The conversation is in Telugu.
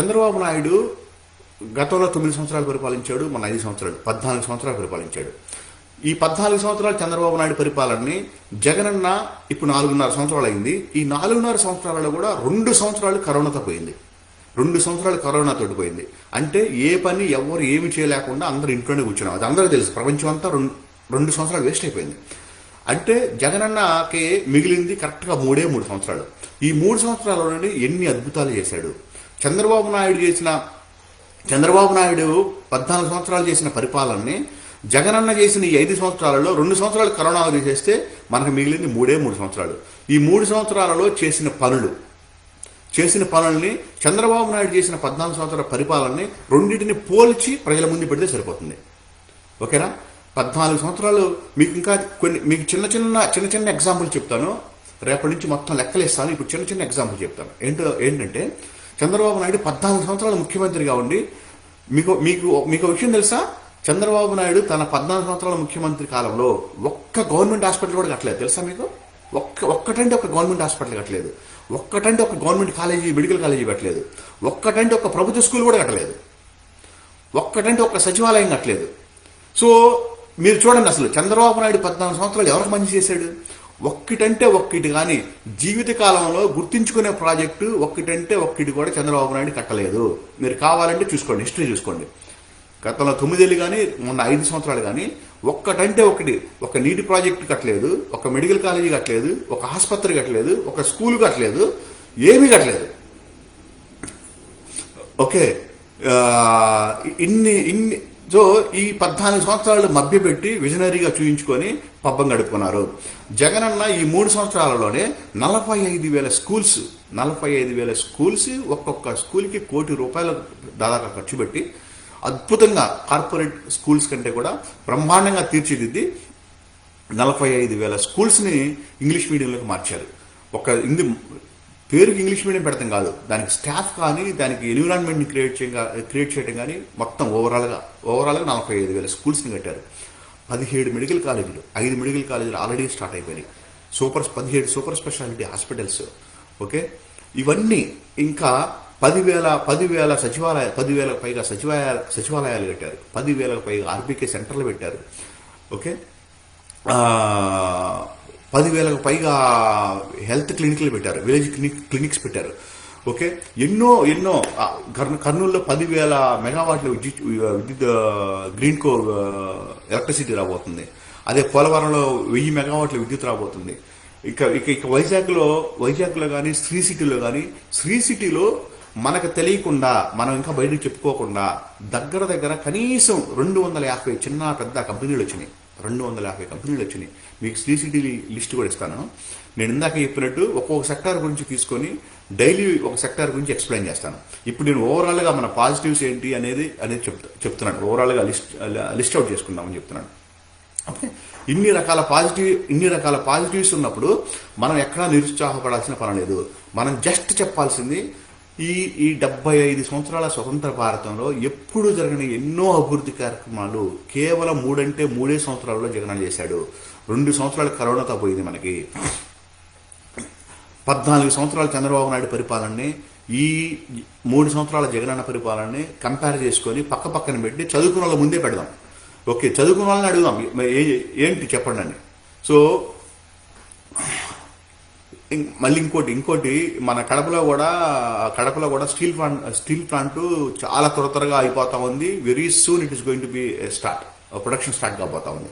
చంద్రబాబు నాయుడు గతంలో తొమ్మిది సంవత్సరాలు పరిపాలించాడు మన ఐదు సంవత్సరాలు పద్నాలుగు సంవత్సరాలు పరిపాలించాడు. ఈ పద్నాలుగు సంవత్సరాలు చంద్రబాబు నాయుడు పరిపాలనని జగనన్న ఇప్పుడు నాలుగున్నర సంవత్సరాలు అయింది. ఈ నాలుగున్నర సంవత్సరాలలో కూడా రెండు సంవత్సరాలు కరోనాతో పోయింది. రెండు సంవత్సరాలు కరోనా తోటి పోయింది. అంటే ఏ పని ఎవరు ఏమి చేయలేకుండా అందరూ ఇంట్లోనే కూర్చున్నాం అది అందరూ తెలుసు. ప్రపంచం అంతా రెండు రెండు సంవత్సరాలు వేస్ట్ అయిపోయింది. అంటే జగనన్నకి మిగిలింది కరెక్ట్గా మూడే మూడు సంవత్సరాలు. ఈ మూడు సంవత్సరాల నుండి ఎన్ని అద్భుతాలు చేశాడు. చంద్రబాబు నాయుడు చేసిన చంద్రబాబు నాయుడు పద్నాలుగు సంవత్సరాలు చేసిన పరిపాలనని జగనన్న చేసిన ఈ ఐదు సంవత్సరాలలో రెండు సంవత్సరాలు కరోనా తీసేస్తే మనకు మిగిలింది మూడే మూడు సంవత్సరాలు. ఈ మూడు సంవత్సరాలలో చేసిన పనులు చేసిన పనుల్ని చంద్రబాబు నాయుడు చేసిన పద్నాలుగు సంవత్సరాల పరిపాలనని రెండింటిని పోల్చి ప్రజల ముందు పెడితే సరిపోతుంది. ఓకేనా? పద్నాలుగు సంవత్సరాలు మీకు ఇంకా కొన్ని మీకు చిన్న చిన్న చిన్న చిన్న ఎగ్జాంపుల్ చెప్తాను. రేపటి నుంచి మొత్తం లెక్కలు ఇస్తాను ఇప్పుడు చిన్న చిన్న ఎగ్జాంపుల్ చెప్తాను. ఏంటో ఏంటంటే చంద్రబాబు నాయుడు పద్నాలుగు సంవత్సరాలు ముఖ్యమంత్రిగా ఉండి మీకు మీకు మీకు విషయం తెలుసా? చంద్రబాబు నాయుడు తన పద్నాలుగు సంవత్సరాల ముఖ్యమంత్రి కాలంలో ఒక్క గవర్నమెంట్ హాస్పిటల్ కూడా కట్టలేదు. తెలుసా మీకు? ఒక్క ఒక్కటంటే ఒక గవర్నమెంట్ హాస్పిటల్ కట్టలేదు. ఒక్కటంటే ఒక గవర్నమెంట్ కాలేజీ మెడికల్ కాలేజీ కట్టలేదు ఒక్కటంటే ఒక ప్రభుత్వ స్కూల్ కూడా కట్టలేదు. ఒక్కటంటే ఒక్క సచివాలయం కట్టలేదు. సో మీరు చూడండి అసలు చంద్రబాబు నాయుడు పద్నాలుగు సంవత్సరాలు ఎవరికి మంచి చేశాడు? ఒక్కటంటే ఒక్కటి కానీ జీవిత కాలంలో గుర్తించుకునే ప్రాజెక్టు ఒక్కటంటే ఒక్కటి కూడా చంద్రబాబు నాయుడు కట్టలేదు. మీరు కావాలంటే చూసుకోండి హిస్టరీ చూసుకోండి. గతంలో తొమ్మిదేళ్ళు కానీ మొన్న ఐదు సంవత్సరాలు కానీ ఒక్కటంటే ఒకటి ఒక నీటి ప్రాజెక్టు కట్టలేదు ఒక మెడికల్ కాలేజీ కట్టలేదు ఒక ఆసుపత్రి కట్టలేదు ఒక స్కూల్ కట్టలేదు ఏమీ కట్టలేదు. ఓకే. ఇన్ని ఇన్ని సో ఈ పద్నాలుగు సంవత్సరాలు మభ్యపెట్టి విజనరీగా చూయించుకొని పబ్బం గడుపుకున్నారు. జగనన్న ఈ మూడు సంవత్సరాలలోనే నలభై ఐదు వేల స్కూల్స్ నలభై ఐదు వేల స్కూల్స్ ఒక్కొక్క స్కూల్కి కోటి రూపాయలు దాదాపు ఖర్చు పెట్టి అద్భుతంగా కార్పొరేట్ స్కూల్స్ కంటే కూడా బ్రహ్మాండంగా తీర్చిదిద్ది నలభై ఐదు వేల స్కూల్స్ని ఇంగ్లీష్ మీడియంలోకి మార్చారు. ఒక ఇంది పేరుకి ఇంగ్లీష్ మీడియం పెడతాం కాదు. దానికి స్టాఫ్ కానీ దానికి ఎన్విరాన్మెంట్ని క్రియేట్ చేయగా క్రియేట్ చేయడం కానీ మొత్తం ఓవరాల్గా ఓవరాల్గా నలభై ఐదు వేల స్కూల్స్ని కట్టారు. పదిహేడు మెడికల్ కాలేజీలు ఐదు మెడికల్ కాలేజీలు ఆల్రెడీ స్టార్ట్ అయిపోయినాయి. సూపర్ పదిహేడు సూపర్ స్పెషాలిటీ హాస్పిటల్స్ ఓకే? ఇవన్నీ ఇంకా పదివేల పదివేల సచివాలయ పదివేలకు పైగా సచివాలయాలు సచివాలయాలు కట్టారు. పదివేలకు పైగా ఆర్బీకే సెంటర్లు పెట్టారు. ఓకే? పదివేలకు పైగా హెల్త్ క్లినిక్లు పెట్టారు విలేజ్ క్లినిక్ క్లినిక్స్ పెట్టారు. ఓకే? ఎన్నో ఎన్నో కర్నూలులో పదివేల మెగావాట్ల విద్యుత్ విద్యుత్ గ్రీన్ కో ఎలక్ట్రిసిటీ రాబోతుంది. అదే పోలవరంలో వెయ్యి మెగావాట్ల విద్యుత్ రాబోతుంది. ఇక ఇక ఇక వైజాగ్లో వైజాగ్లో కానీ శ్రీ సిటీలో కానీ శ్రీ సిటీలో మనకు తెలియకుండా మనం ఇంకా బయటకు చెప్పుకోకుండా దగ్గర దగ్గర కనీసం రెండు వందల యాభై చిన్న పెద్ద కంపెనీలు వచ్చినాయి. రెండు వందల యాభై కంపెనీలు వచ్చినాయి. మీకు శ్రీ లిస్ట్ కూడా ఇస్తాను. నేను ఇందాక చెప్పినట్టు ఒక్కొక్క సెక్టార్ గురించి తీసుకొని డైలీ ఒక సెక్టార్ గురించి ఎక్స్ప్లెయిన్ చేస్తాను. ఇప్పుడు నేను ఓవరాల్గా మన పాజిటివ్స్ ఏంటి అనేది అనేది చెప్తా చెప్తున్నాను. ఓవరాల్గా లిస్ట్ లిస్ట్ అవుట్ చేసుకుందామని చెప్తున్నాను. ఓకే? ఇన్ని రకాల పాజిటివ్ ఇన్ని రకాల పాజిటివ్స్ ఉన్నప్పుడు మనం ఎక్కడా నిరుత్సాహపడాల్సిన పని లేదు. మనం జస్ట్ చెప్పాల్సింది ఈ ఈ డెబ్బై ఐదు సంవత్సరాల స్వతంత్ర భారతంలో ఎప్పుడు జరిగిన ఎన్నో అభివృద్ధి కార్యక్రమాలు కేవలం మూడంటే మూడే సంవత్సరాల్లో జగన్ చేశాడు. రెండు సంవత్సరాలు కరోనాతో పోయింది మనకి. పద్నాలుగు సంవత్సరాల చంద్రబాబు నాయుడు పరిపాలనని ఈ మూడు సంవత్సరాల జగనన్న పరిపాలనని కంపేర్ చేసుకొని పక్క పక్కన పెట్టి చదువుకున్న వాళ్ళ ముందే పెడదాం. ఓకే చదువుకున్న వాళ్ళని అడుగుదాం. ఏ- ఏంటి చెప్పండి అని. సో మళ్ళీ ఇంకోటి ఇంకోటి మన కడపలో కూడా కడపలో కూడా స్టీల్ ప్లాంట్ స్టీల్ ప్లాంట్ చాలా త్వర త్వరగా అయిపోతా ఉంది. Very soon it is going to be start production start కాబోతా ఉంది.